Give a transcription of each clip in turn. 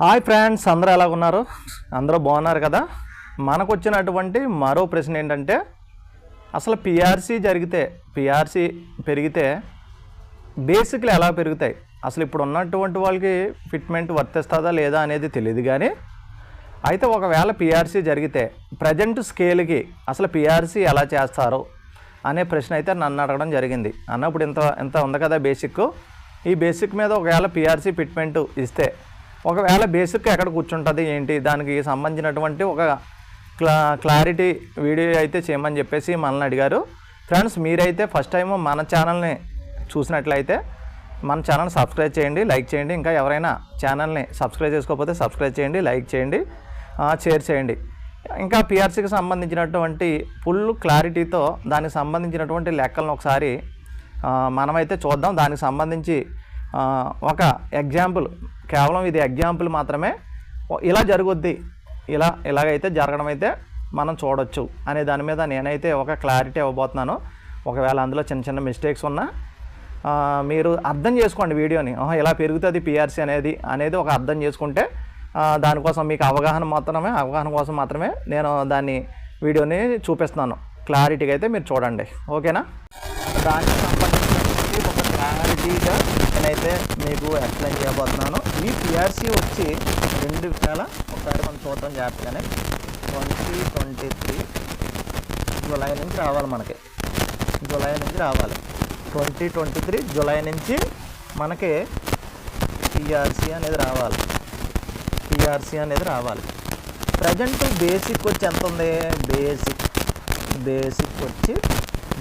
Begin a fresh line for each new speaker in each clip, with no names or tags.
Hi friends అందరూ ఎలా ఉన్నారు? అందరూ బాగున్నారు కదా? మనకు వచ్చినటువంటి మరో ప్రశ్న ఏంటంటే అసలు పిఆర్సీ జరిగితే పిఆర్సీ పెరిగితే బేసిక్లు ఎలా పెరుగుతాయి? అసలు ఇప్పుడు ఉన్నటువంటి వాళ్ళకి ఫిట్మెంట్ వర్తిస్తుందా లేదా అనేది తెలియదు కానీ అయితే ఒకవేళ పిఆర్సీ జరిగితే ప్రజెంట్ స్కేల్కి అసలు పిఆర్సీ ఎలా చేస్తారు అనే ప్రశ్న అయితే నన్ను అడగడం జరిగింది. అన్నప్పుడు ఇంత ఇంత ఉంది కదా బేసిక్ ఈ బేసిక్ మీద ఒకవేళ పిఆర్సీ ఫిట్మెంట్ ఇస్తే ఒకవేళ బేసిక్ ఎక్కడ కూర్చుంటుంది ఏంటి? దానికి సంబంధించినటువంటి ఒక క్లా క్లారిటీ వీడియో అయితే చేయమని చెప్పేసి మనల్ని అడిగారు. ఫ్రెండ్స్ మీరైతే ఫస్ట్ టైం మన ఛానల్ని చూసినట్లయితే మన ఛానల్ సబ్స్క్రైబ్ చేయండి లైక్ చేయండి. ఇంకా ఎవరైనా ఛానల్ని సబ్స్క్రైబ్ చేసుకోకపోతే సబ్స్క్రైబ్ చేయండి లైక్ చేయండి షేర్ చేయండి. ఇంకా పిఆర్సీకి సంబంధించినటువంటి ఫుల్ క్లారిటీతో దానికి సంబంధించినటువంటి లెక్కలను ఒకసారి మనమైతే చూద్దాం. దానికి సంబంధించి ఒక ఎగ్జాంపుల్ కేవలం ఇది ఎగ్జాంపుల్ మాత్రమే. ఇలా జరుగుద్ది. ఇలా ఇలాగైతే జరగడం అయితే మనం చూడొచ్చు అనే దాని మీద నేనైతే ఒక క్లారిటీ ఇవ్వబోతున్నాను. ఒకవేళ అందులో చిన్న చిన్న మిస్టేక్స్ ఉన్నా మీరు అర్థం చేసుకోండి వీడియోని. ఇలా పెరుగుతుంది పిఆర్సీ అనేది అనేది ఒక అర్థం చేసుకుంటే దానికోసం మీకు అవగాహన మాత్రమే అవగాహన కోసం మాత్రమే నేను దాన్ని వీడియోని చూపిస్తున్నాను. క్లారిటీగా అయితే మీరు చూడండి. ఓకేనా? దానికి సంబంధించి ఒక క్లారిటీగా నేనైతే మీకు ఎక్స్ప్లెయిన్ చేయబోతున్నాను. ఈ పిఆర్సీ వచ్చి రెండు వేల ఒకసారి మనం చూద్దాం జాగ్రత్తగానే. ట్వంటీ ట్వంటీ త్రీ జూలై నుంచి రావాలి మనకి. జూలై నుంచి రావాలి. ట్వంటీ ట్వంటీ త్రీ జూలై నుంచి మనకి పిఆర్సీ అనేది రావాలి. పిఆర్సీ అనేది రావాలి. ప్రజెంట్ బేసిక్ వచ్చి ఎంత ఉంది? బేసిక్ బేసిక్ వచ్చి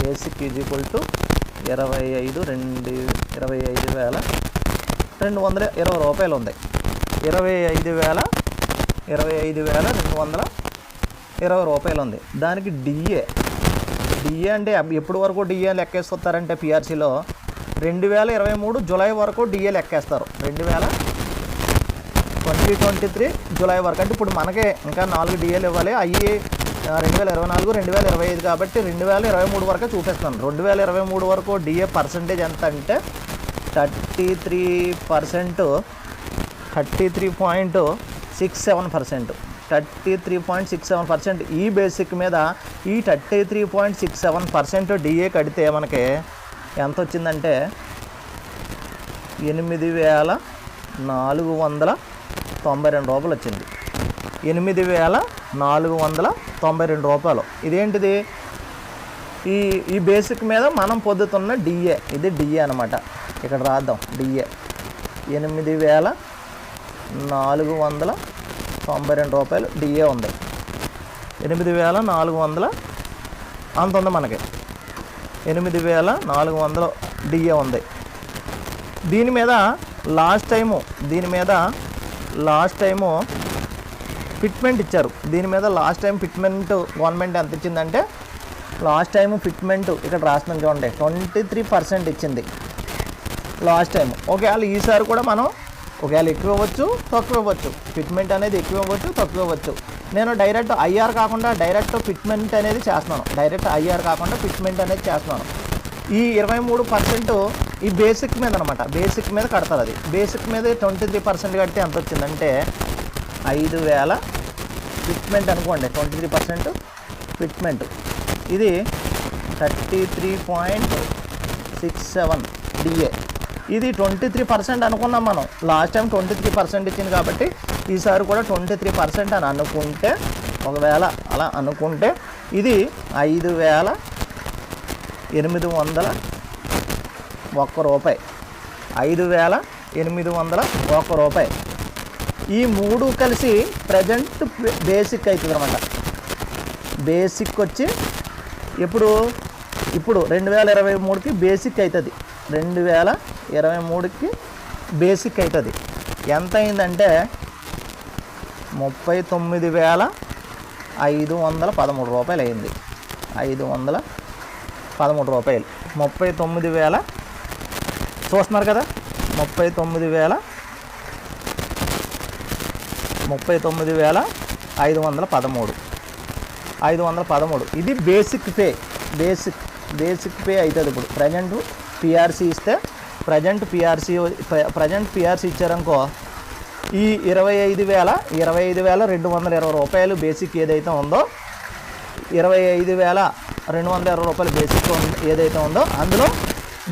బేసిక్ ఈజ్ ఈక్వల్ టు ఇరవై ఐదు రెండు ఇరవై ఐదు వేల రెండు వందల ఇరవై రూపాయలు ఉంది ఇరవై ఐదు వేల ఇరవై ఐదు వేల రెండు వందల ఇరవై రూపాయలు ఉంది దానికి డిఏ. డిఏ అంటే ఎప్పుడు వరకు డిఏ లెక్కేస్తారంటే పిఆర్సీలో? రెండు వేల ఇరవై మూడు జూలై వరకు డిఏ లెక్కేస్తారు. రెండు వేల ట్వంటీ ట్వంటీ త్రీ జులై వరకు. అంటే ఇప్పుడు మనకే ఇంకా నాలుగు డిఏలు ఇవ్వాలి. అయ్యి రెండు వేల ఇరవై నాలుగు రెండు వేల ఇరవై ఐదు కాబట్టి రెండు వేల ఇరవై మూడు వరకు చూపిస్తాను రెండు వేల ఇరవై మూడు వరకు డిఏ పర్సంటేజ్ ఎంత అంటే thirty three percent thirty three point six seven percent thirty three point six seven percent ఈ బేసిక్ మీద ఈ thirty three point six seven percent DA కడితే మనకి ఎంత వచ్చిందంటే ఎనిమిది వేల నాలుగు వందల తొంభై రెండు రూపాయలు వచ్చింది ఎనిమిది వేల నాలుగు వందల తొంభై రెండు రూపాయలు. ఇదేంటిది? ఈ ఈ బేసిక్ మీద మనం పొద్దుతున్న డిఏ ఇది డిఏ అనమాట ఇక్కడ రాద్దాం. డిఏ. ఎనిమిది వేల నాలుగు వందల తొంభై రెండు రూపాయలు డిఏ ఉంది. ఎనిమిది వేల నాలుగు వందల అంత ఉంది మనకి. ఎనిమిది వేల నాలుగు వందల డిఏ ఉంది. దీని మీద లాస్ట్ టైము దీని మీద లాస్ట్ టైము ఫిట్మెంట్ ఇచ్చారు. దీని మీద లాస్ట్ టైం ఫిట్మెంట్ గవర్నమెంట్ ఎంత ఇచ్చిందంటే లాస్ట్ టైం ఫిట్మెంట్ ఇక్కడ రాస్తున్నాం చూడండి ట్వంటీ త్రీ పర్సెంట్ ఇచ్చింది. లాస్ట్ టైం ఒకవేళ ఈసారి కూడా మనం ఒకవేళ ఎక్కువ ఇవ్వచ్చు తక్కువ ఇవ్వచ్చు ఫిట్మెంట్ అనేది ఎక్కువ ఇవ్వచ్చు తక్కువ ఇవ్వచ్చు నేను డైరెక్ట్ ఐఆర్ కాకుండా డైరెక్ట్ ఫిట్మెంట్ అనేది చేస్తున్నాను. డైరెక్ట్ ఐఆర్ కాకుండా ఫిట్మెంట్ అనేది చేస్తున్నాను. ఈ ఇరవై మూడు పర్సెంట్ ఈ బేసిక్ మీద అనమాట బేసిక్ మీద కడతారు అది. బేసిక్ మీద ట్వంటీ త్రీ పర్సెంట్ కడితే ఎంత వచ్చిందంటే ఐదు వేల ఫిట్మెంట్ అనుకోండి. ట్వంటీ త్రీ పర్సెంట్ ఫిట్మెంట్ ఇది thirty three point six seven DA ఇది ట్వంటీ త్రీ పర్సెంట్ అనుకున్నాం మనం. Last time twenty three percent ఇచ్చింది కాబట్టి ఈసారి కూడా ట్వంటీ త్రీ పర్సెంట్ అని అనుకుంటే ఒకవేళ అలా అనుకుంటే ఇది ఐదు వేల ఎనిమిది వందల ఒక్క రూపాయి. ఐదు వేల ఎనిమిది వందల ఒక్క రూపాయి. ఈ మూడు కలిసి ప్రజెంట్ బేసిక్ అవుతుంది అనమాట బేసిక్ వచ్చి ఇప్పుడు ఇప్పుడు రెండు వేల ఇరవై మూడుకి బేసిక్ అవుతుంది రెండు వేల ఇరవై మూడుకి బేసిక్ అవుతుంది ఎంత అయిందంటే ముప్పై తొమ్మిది వేల ఐదు వందల పదమూడు రూపాయలు అయింది ఐదు వందల పదమూడు రూపాయలు. ముప్పై తొమ్మిది వేల చూస్తున్నారు కదా? ముప్పై తొమ్మిది వేల ముప్పై తొమ్మిది వేల ఐదు వందల పదమూడు. ఐదు వందల పదమూడు. ఇది basic pay basic basic pay అవుతుంది ఇప్పుడు. ప్రజెంట్ పిఆర్సీ ఇస్తే ప్రజెంట్ పిఆర్సీ ప్రజెంట్ పిఆర్సీ ఇచ్చారనుకో ఈ ఇరవై ఐదు వేల ఇరవై ఐదు వేల రెండు వందల ఇరవై రూపాయలు బేసిక్ ఏదైతే ఉందో ఇరవై ఐదు వేల రెండు వందల ఇరవై రూపాయలు బేసిక్ ఏదైతే ఉందో అందులో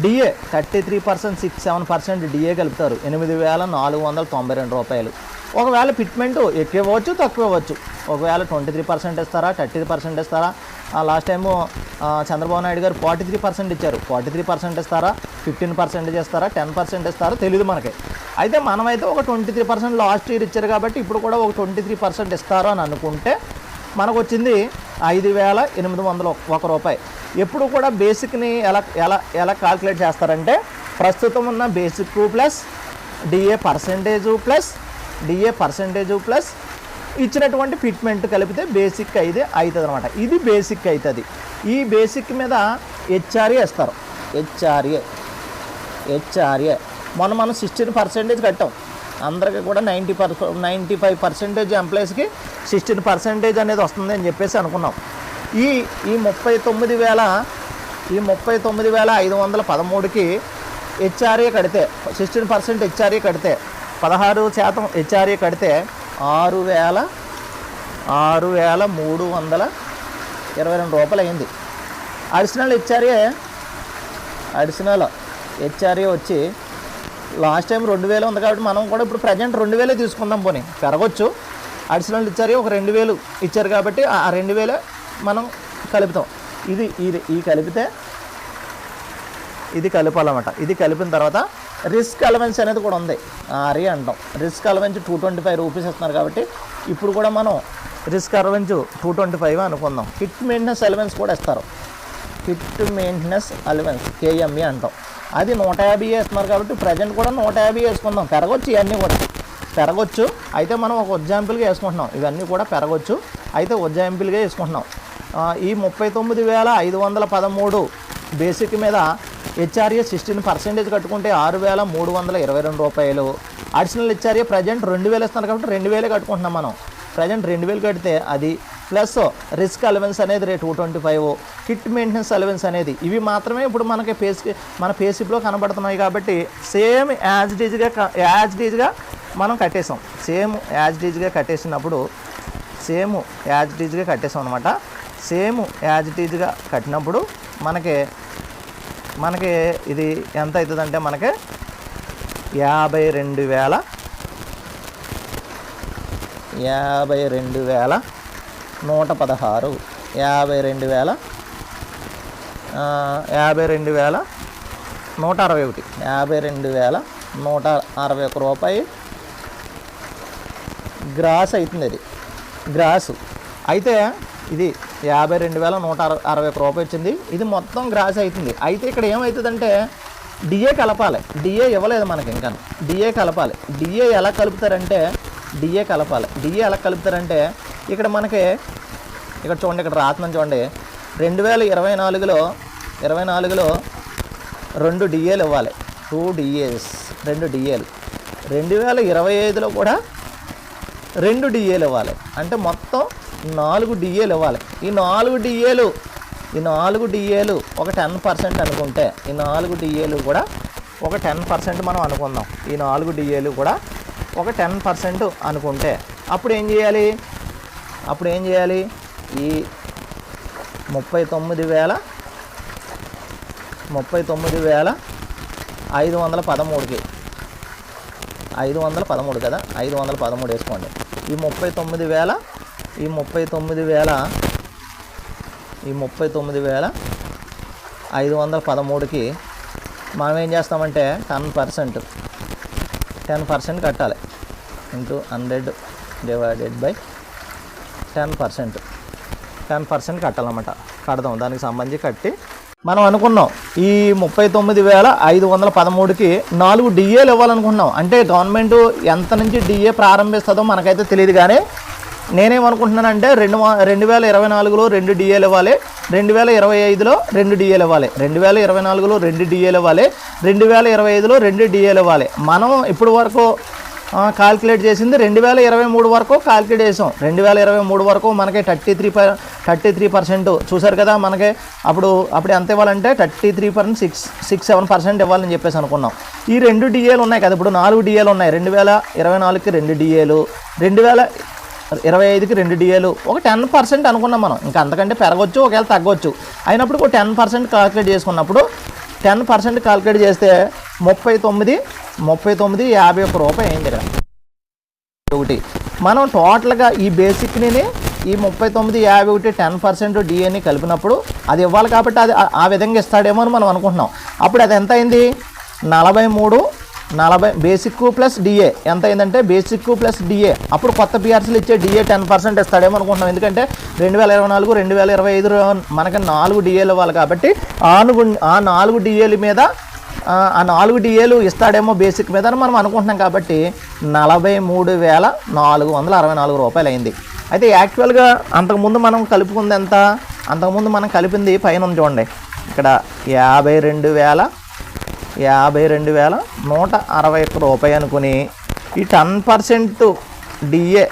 DA thirty three percent six seven percent DA కలుపుతారు. ఎనిమిది వేల నాలుగు వందల తొంభై రెండు రూపాయలు. ఒకవేళ ఫిట్మెంట్ ఎక్కువ ఇవ్వచ్చు తక్కువ ఇవ్వచ్చు ఒకవేళ ట్వంటీ త్రీ పర్సెంట్ ఇస్తారా? థర్టీ పర్సెంట్ ఇస్తారా last time Chandrababu Naidu garu forty three percent ఇచ్చారు. ఫార్టీ త్రీ పర్సెంట్ ఇస్తారా? ఫిఫ్టీన్ పర్సెంటేజ్ ఇస్తారా టెన్ పర్సెంట్ ఇస్తారో తెలియదు మనకి. అయితే మనమైతే ఒక twenty three percent last year ఇచ్చారు కాబట్టి ఇప్పుడు కూడా ఒక ట్వంటీ త్రీ పర్సెంట్ ఇస్తారు అని అనుకుంటే మనకు వచ్చింది ఐదు వేల ఎనిమిది వందల ఒక రూపాయి. ఎప్పుడు కూడా బేసిక్ని ఎలా ఎలా ఎలా కాల్కులేట్ చేస్తారంటే ప్రస్తుతం ఉన్న basic plus DA percentage plus DA percentage plus ఇచ్చినటువంటి ఫిట్మెంట్ కలిపితే బేసిక్ అయితే అవుతుంది అనమాట ఇది బేసిక్ అవుతుంది ఈ బేసిక్ మీద హెచ్ఆర్ఏ ఇస్తారు. హెచ్ఆర్ఏ. హెచ్ఆర్ఏ మొన్న మనం సిక్స్టీన్ పర్సెంటేజ్ కట్టాం. అందరికీ కూడా ninety per ninety five percentage ఎంప్లాయీస్కి సిక్స్టీన్ పర్సెంటేజ్ అనేది వస్తుంది అని చెప్పేసి అనుకున్నాం. ఈ ఈ ముప్పై తొమ్మిది వేల ఈ ముప్పై తొమ్మిది వేల ఐదు వందల పదమూడుకి హెచ్ఆర్ఏ కడితే సిక్స్టీన్ పర్సెంట్ హెచ్ఆర్ఏ కడితే పదహారు శాతం హెచ్ఆర్ఏ కడితే ఆరు వేల ఆరు వేల మూడు వందల ఇరవై రెండు రూపాయలు అయింది. అడిషనల్ హెచ్ఆర్ఏ అడిషనల్ హెచ్ఆర్ఏ వచ్చి లాస్ట్ టైం రెండు వేలు ఉంది కాబట్టి మనం కూడా ఇప్పుడు ప్రజెంట్ రెండు వేలే తీసుకుందాం పోనీ. పెరగొచ్చు. అడిషనల్ ఇచ్చారు ఒక రెండు వేలు ఇచ్చారు కాబట్టి ఆ రెండు వేలే మనం కలుపుతాం. ఇది ఇది ఈ కలిపితే ఇది కలపాలన్నమాట. ఇది కలిపిన తర్వాత రిస్క్ అలవెన్స్ అనేది కూడా ఉంది. ఆర్ఏ అంటాం. Risk allowance two twenty five rupees ఇస్తున్నారు కాబట్టి ఇప్పుడు కూడా మనం risk allowance two twenty five అనుకుందాం. కిట్ మెయింటెనెన్స్ అలవెన్స్ కూడా ఇస్తారు. కిట్ మెయింటెనెన్స్ అలవెన్స్ కేఎంఈ అంటాం. అది నూట యాభై వేస్తున్నారు కాబట్టి ప్రజెంట్ కూడా నూట యాభై వేసుకుందాం. పెరగొచ్చు ఇవన్నీ కూడా. పెరగొచ్చు. అయితే మనం ఒక ఎగ్జాంపుల్గా వేసుకుంటున్నాం. ఇవన్నీ కూడా పెరగొచ్చు. అయితే ఎగ్జాంపుల్గా వేసుకుంటున్నాం. ఈ ముప్పై తొమ్మిది వేల ఐదు వందల పదమూడు బేసిక్ మీద హెచ్ఆర్ఏ సిక్స్టీన్ పర్సెంటేజ్ కట్టుకుంటే ఆరు వేల మూడు వందల ఇరవై రెండు రూపాయలు. అడిషనల్ హెచ్ఆర్ఏ ప్రజెంట్ రెండు వేలు ఇస్తున్నారు కాబట్టి రెండు వేలే కట్టుకుంటున్నాం మనం. ప్రజెంట్ రెండు వేలు కడితే అది ప్లస్ రిస్క్ అలవెన్స్ అనేది rate two twenty five kit maintenance allowance అనేది. ఇవి మాత్రమే ఇప్పుడు మనకి పేస్ మన పేసిప్లో కనబడుతున్నాయి కాబట్టి సేమ్ యాజ్ డీజ్గా యాజ్ డీజ్గా మనం కట్టేసాం. సేమ్ యాజ్ డీజ్గా కట్టేసినప్పుడు సేమ్ యాజ్ డీజ్గా కట్టేసాం అనమాట సేమ్ యాజ్ డీజ్గా కట్టినప్పుడు మనకి మనకి ఇది ఎంత అవుతుందంటే మనకి యాభై రెండు వేల యాభై రెండు వేల నూట పదహారు యాభై రెండు వేల యాభై రెండు వేల నూట అరవై ఒకటి. యాభై రెండు వేల నూట అరవై ఒక రూపాయి గ్రాస్ అవుతుంది అది. గ్రాసు. అయితే ఇది యాభై రెండు వేల నూట అరవై అరవై ఒక రూపాయి వచ్చింది. ఇది మొత్తం గ్రాస్ అవుతుంది. అయితే ఇక్కడ ఏమవుతుందంటే డిఏ కలపాలి. డిఏ ఇవ్వలేదు మనకి ఇంకా. డిఏ కలపాలి. డిఏ ఎలా కలుపుతారంటే డిఏ కలపాలి. డిఏ ఎలా కలుపుతారంటే ఇక్కడ మనకి ఇక్కడ చూడండి ఇక్కడ రాత్మని చూడండి. రెండు వేల ఇరవై నాలుగులో ఇరవై నాలుగులో రెండు డిఏలు ఇవ్వాలి. టూ డిఏస్ రెండు డిఏలు రెండు వేల ఇరవై ఐదులో కూడా రెండు డిఏలు ఇవ్వాలి. అంటే మొత్తం నాలుగు డిఏలు ఇవ్వాలి. ఈ నాలుగు డిఏలు ఈ నాలుగు డిఏలు ఒక టెన్ పర్సెంట్ అనుకుంటే ఈ నాలుగు డిఏలు కూడా ఒక టెన్ పర్సెంట్ మనం అనుకుందాం. ఈ నాలుగు డిఏలు కూడా ఒక టెన్ పర్సెంట్ అనుకుంటే అప్పుడు ఏం చేయాలి? అప్పుడు ఏం చేయాలి? ఈ ముప్పై తొమ్మిది వేల ముప్పై తొమ్మిది వేల ఐదు వందల పదమూడుకి. ఐదు వందల పదమూడు కదా? ఐదు వందల పదమూడు వేసుకోండి. ఈ ముప్పై తొమ్మిది వేల ఈ ముప్పై తొమ్మిది వేల ఈ ముప్పై తొమ్మిది వేల ఐదు వందల పదమూడుకి మనం ఏం చేస్తామంటే టెన్ పర్సెంట్ టెన్ పర్సెంట్ కట్టాలి. Into hundred divided by ten percent. Ten percent కట్టాలన్నమాట. కడదాం దానికి సంబంధించి కట్టి. మనం అనుకున్నాం ఈ ముప్పై తొమ్మిది వేల ఐదు వందల పదమూడుకి నాలుగు డిఏలు ఇవ్వాలనుకున్నాం. అంటే గవర్నమెంట్ ఎంత నుంచి డిఏ ప్రారంభిస్తుందో మనకైతే తెలియదు కానీ నేనేమనుకుంటున్నానంటే రెండు రెండు వేల ఇరవై నాలుగులో రెండు డిఏలు ఇవ్వాలి రెండు వేల ఇరవై ఐదులో రెండు డిఏలు ఇవ్వాలి రెండు వేల ఇరవై నాలుగులో రెండు డిఏలు ఇవ్వాలి రెండు వేల ఇరవై ఐదులో రెండు డిఏలు ఇవ్వాలి. మనం ఇప్పుడు వరకు కాల్కులేట్ చేసింది రెండు వేల ఇరవై మూడు వరకు కాల్కులేట్ చేసాం. రెండు వేల ఇరవై మూడు వరకు మనకి thirty three per thirty three percent చూసారు కదా మనకి అప్పుడు అప్పుడు ఎంత ఇవ్వాలంటే thirty three percent six six seven percent ఇవ్వాలని చెప్పేసి అనుకున్నాం. ఈ రెండు డిఏలు ఉన్నాయి కదా ఇప్పుడు నాలుగు డిఏలు ఉన్నాయి. రెండు వేల ఇరవై నాలుగుకి రెండు డిఏలు రెండు వేల ఇరవై ఐదుకి రెండు డిఏలు ఒక టెన్ పర్సెంట్ అనుకున్నాం మనం. ఇంకా అంతకంటే పెరగవచ్చు ఒకవేళ తగ్గొచ్చు. అయినప్పుడు ఒక టెన్ పర్సెంట్ కాల్కులేట్ చేసుకున్నప్పుడు టెన్ పర్సెంట్ కాల్కులేట్ చేస్తే ముప్పై తొమ్మిది ముప్పై తొమ్మిది యాభై ఒక్క రూపాయి అయింది ఇక్కడ. ఒకటి. మనం టోటల్గా ఈ బేసిక్ని ఈ ముప్పై తొమ్మిది యాభై ఒకటి టెన్ పర్సెంట్ డిఏని కలిపినప్పుడు అది ఇవ్వాలి కాబట్టి అది ఆ- విధంగా ఇస్తాడేమో అని మనం అనుకుంటున్నాం. అప్పుడు అది ఎంత అయింది? నలభై మూడు నలభై బేసిక్ ప్లస్ డిఏ ఎంత అయిందంటే బేసిక్ ప్లస్ డిఏ అప్పుడు కొత్త పిఆర్సీలు ఇచ్చే డిఏ టెన్ పర్సెంట్ ఇస్తాడేమో అనుకుంటున్నాం. ఎందుకంటే రెండు వేల ఇరవై నాలుగు రెండు వేల ఇరవై ఐదు మనకి నాలుగు డిఏలు ఇవ్వాలి కాబట్టి ఆనుగు ఆ నాలుగు డిఏల మీద ఆ, నాలుగు డిఏలు ఇస్తాడేమో బేసిక్ మీద అని మనం అనుకుంటున్నాం కాబట్టి నలభై మూడు వేల నాలుగు వందల అరవై నాలుగు రూపాయలు అయింది అయితే యాక్చువల్గా అంతకుముందు మనం కలుపుకుంది ఎంత? అంతకుముందు మనం కలిపింది పైన ఉంది చూడండి. ఇక్కడ యాభై రెండు వేల యాభై రెండు వేల నూట అరవై ఒక్క రూపాయి అనుకుని ఈ టెన్ పర్సెంట్ డిఏ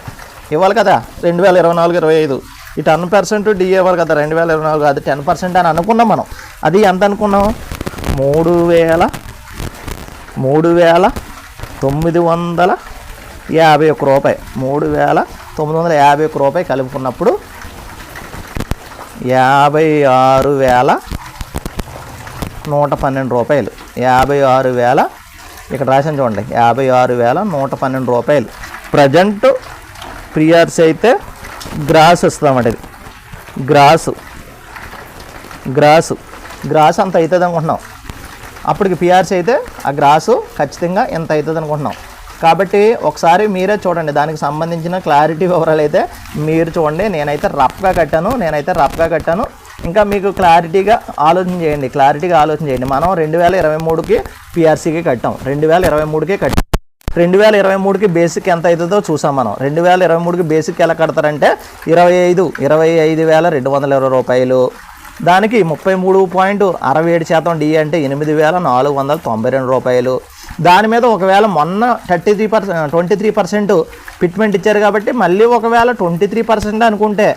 ఇవ్వాలి కదా రెండు వేల ఇరవై నాలుగు ఇరవై ఐదు. ఈ టెన్ పర్సెంట్ డిఏ ఇవ్వాలి కదా రెండు వేల ఇరవై నాలుగు అది టెన్ పర్సెంట్ అని అనుకున్నాం మనం. అది ఎంత అనుకున్నాం? మూడు వేల మూడు వేల తొమ్మిది వందల యాభై ఒక్క రూపాయి. మూడు వేల తొమ్మిది వందల యాభై ఒక్క రూపాయి కలుపుకున్నప్పుడు యాభై ఆరు వేల నూట పన్నెండు రూపాయలు. యాభై ఆరు వేల ఇక్కడ రాసాను చూడండి. యాభై ఆరు వేల నూట పన్నెండు రూపాయలు. ప్రజెంట్ ప్రియర్స్ అయితే గ్రాస్ ఇస్తామండి ఇది. గ్రాసు. గ్రాసు. గ్రాస్ అంత అవుతుంది అనుకుంటున్నాం. అప్పటికి పిఆర్సీ అయితే ఆ గ్రాసు ఖచ్చితంగా ఎంత అవుతుంది అనుకుంటున్నాం. కాబట్టి ఒకసారి మీరే చూడండి దానికి సంబంధించిన క్లారిటీ వివరాలు అయితే మీరు చూడండి. నేనైతే రఫ్గా కట్టాను నేనైతే రఫ్గా కట్టాను. ఇంకా మీకు క్లారిటీగా ఆలోచన చేయండి క్లారిటీగా ఆలోచన చేయండి. మనం రెండు వేల ఇరవై మూడుకి పిఆర్సీకి కట్టాం. రెండు వేల ఇరవై మూడుకే కట్టాం రెండు వేల ఇరవై మూడుకి బేసిక్ ఎంత అవుతుందో చూసాం మనం. రెండు వేల ఇరవై మూడుకి బేసిక్ ఎలా కడతారంటే ఇరవై ఐదు ఇరవై ఐదు వేల రెండు వందల ఇరవై రూపాయలు. దానికి ముప్పై మూడు పాయింట్ అరవై ఏడు శాతం డి అంటే ఎనిమిది వేల నాలుగు వందల తొంభై రెండు రూపాయలు. దాని మీద ఒకవేళ మొన్న thirty three percent twenty three percent fitment ఇచ్చారు కాబట్టి మళ్ళీ ఒకవేళ ట్వంటీ త్రీ పర్సెంట్ అనుకుంటే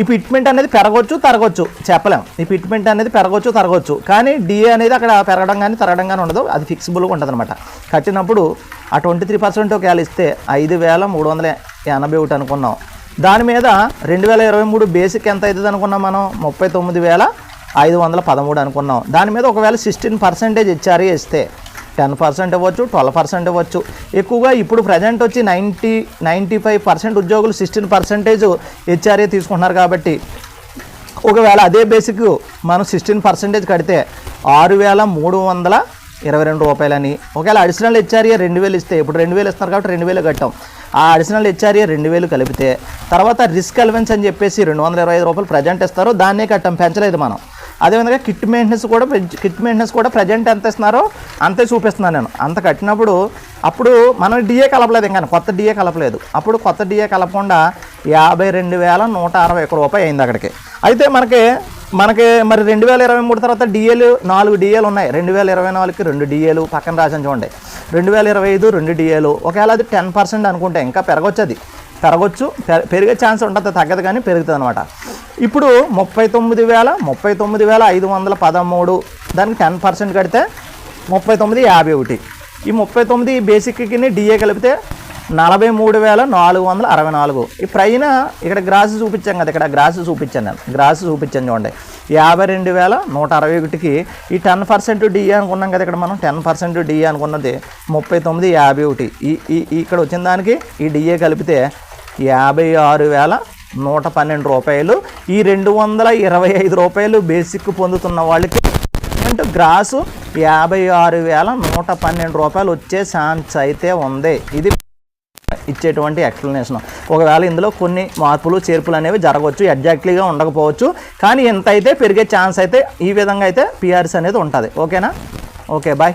ఈ ఫిట్మెంట్ అనేది పెరగవచ్చు తరగవచ్చు చెప్పలేం. ఈ ఫిట్మెంట్ అనేది పెరగవచ్చు తరగవచ్చు కానీ డిఏ అనేది అక్కడ పెరగడం కానీ తరగడం కానీ ఉండదు. అది ఫిక్సిబుల్గా ఉంటుంది అనమాట కట్టినప్పుడు ఆ ట్వంటీ త్రీ పర్సెంట్ ఒకవేళ ఇస్తే ఐదు వేల మూడు వందల ఎనభై ఒకటి అనుకున్నాం. దాని మీద రెండు వేల ఇరవై మూడు బేసిక్ ఎంత అవుతుంది అనుకున్నాం మనం? ముప్పై తొమ్మిది వేల ఐదు వందల పదమూడు అనుకున్నాం. దాని మీద ఒకవేళ సిక్స్టీన్ పర్సెంటేజ్ ఇచ్చారు ఇస్తే టెన్ పర్సెంట్ ఇవ్వచ్చు ట్వెల్వ్ పర్సెంట్ ఇవ్వచ్చు. ఎక్కువగా ఇప్పుడు ప్రజెంట్ వచ్చి నైంటీ నైంటీ ఫైవ్ పర్సెంట్ ఉద్యోగులు సిక్స్టీన్ పర్సెంటేజ్ హెచ్ఆర్ఏ తీసుకుంటున్నారు కాబట్టి ఒకవేళ అదే బేసిక్ మనం సిక్స్టీన్ పర్సెంటేజ్ కడితే ఆరు వేల మూడు వందల ఇరవై రెండు రూపాయలని. ఒకవేళ అడిషనల్ హెచ్ఆర్ఏ రెండు వేలు ఇస్తే ఇప్పుడు రెండు వేలు ఇస్తున్నారు కాబట్టి రెండు వేలు కట్టాం. ఆ అడిషనల్ హెచ్ఆర్ఏ రెండు వేలు కలిపితే తర్వాత రిస్క్ అలవెన్స్ అని చెప్పేసి రెండు వందల ఇరవై ఐదు రూపాయలు ప్రజెంట్ ఇస్తారు. దాన్నే కట్టం పెంచలేదు మనం. అదేవిధంగా కిట్ మెయింటెనెన్స్ కూడా కిట్ మెయింటెనెన్స్ కూడా ప్రజెంట్ ఎంత ఇస్తున్నారో అంతే చూపిస్తున్నాను నేను. అంత కట్టినప్పుడు అప్పుడు మనం డిఏ కలపలేదు ఇంకా కొత్త డిఏ కలపలేదు. అప్పుడు కొత్త డిఏ కలపకుండా యాభై రెండు వేల నూట అరవై ఒక్క రూపాయి అయింది అక్కడికి. అయితే మనకి మనకి మరి రెండు వేల ఇరవై మూడు తర్వాత డిఏలు నాలుగు డిఏలు ఉన్నాయి. రెండు వేల ఇరవై నాలుగుకి రెండు డిఏలు పక్కన రాసాను చూడండి. రెండు వేల ఇరవై ఐదు రెండు డిఏలు ఒకవేళ అది టెన్ పర్సెంట్ అనుకుంటే ఇంకా పెరగొచ్చు. అది పెరగొచ్చు పెరిగే ఛాన్స్ ఉంటుంది తగ్గదు కానీ పెరుగుతుంది అనమాట ఇప్పుడు ముప్పై తొమ్మిది వేల ముప్పై తొమ్మిది వేల ఐదు వందల పదమూడు. దానికి టెన్ పర్సెంట్ కడితే ముప్పై తొమ్మిది యాభై ఒకటి. ఈ ముప్పై తొమ్మిది బేసిక్కి డిఏ కలిపితే నలభై మూడు వేల నాలుగు వందల అరవై నాలుగు. ఈ పైన ఇక్కడ గ్రాస్ చూపించాం కదా ఇక్కడ గ్రాస్ చూపించాను నేను. గ్రాస్ చూపించాను చూడండి. యాభై రెండు వేల నూట అరవై ఒకటికి ఈ టెన్ పర్సెంట్ డిఏ అనుకున్నాం కదా ఇక్కడ మనం టెన్ పర్సెంట్ డిఏ అనుకున్నది ముప్పై తొమ్మిది యాభై ఒకటి. ఈ ఈ ఇక్కడ వచ్చిన దానికి ఈ డిఏ కలిపితే యాభై ఆరు వేల నూట పన్నెండు రూపాయలు ఈ రెండు వందల ఇరవై ఐదు రూపాయలు బేసిక్ పొందుతున్న వాళ్ళకి అంటే గ్రాసు యాభై ఆరు వేల నూట పన్నెండు రూపాయలు వచ్చే ఛాన్స్ అయితే ఉంది. ఇది ఇచ్చేటువంటి ఎక్స్ప్లెనేషన్ ఒకవేళ ఇందులో కొన్ని మార్పులు చేర్పులు అనేవి జరగవచ్చు ఎగ్జాక్ట్లీగా ఉండకపోవచ్చు కానీ ఎంత అయితే పెరిగే ఛాన్స్ అయితే ఈ విధంగా అయితే పిఆర్ఎస్ అనేది ఉంటుంది. ఓకేనా ఓకే బాయ్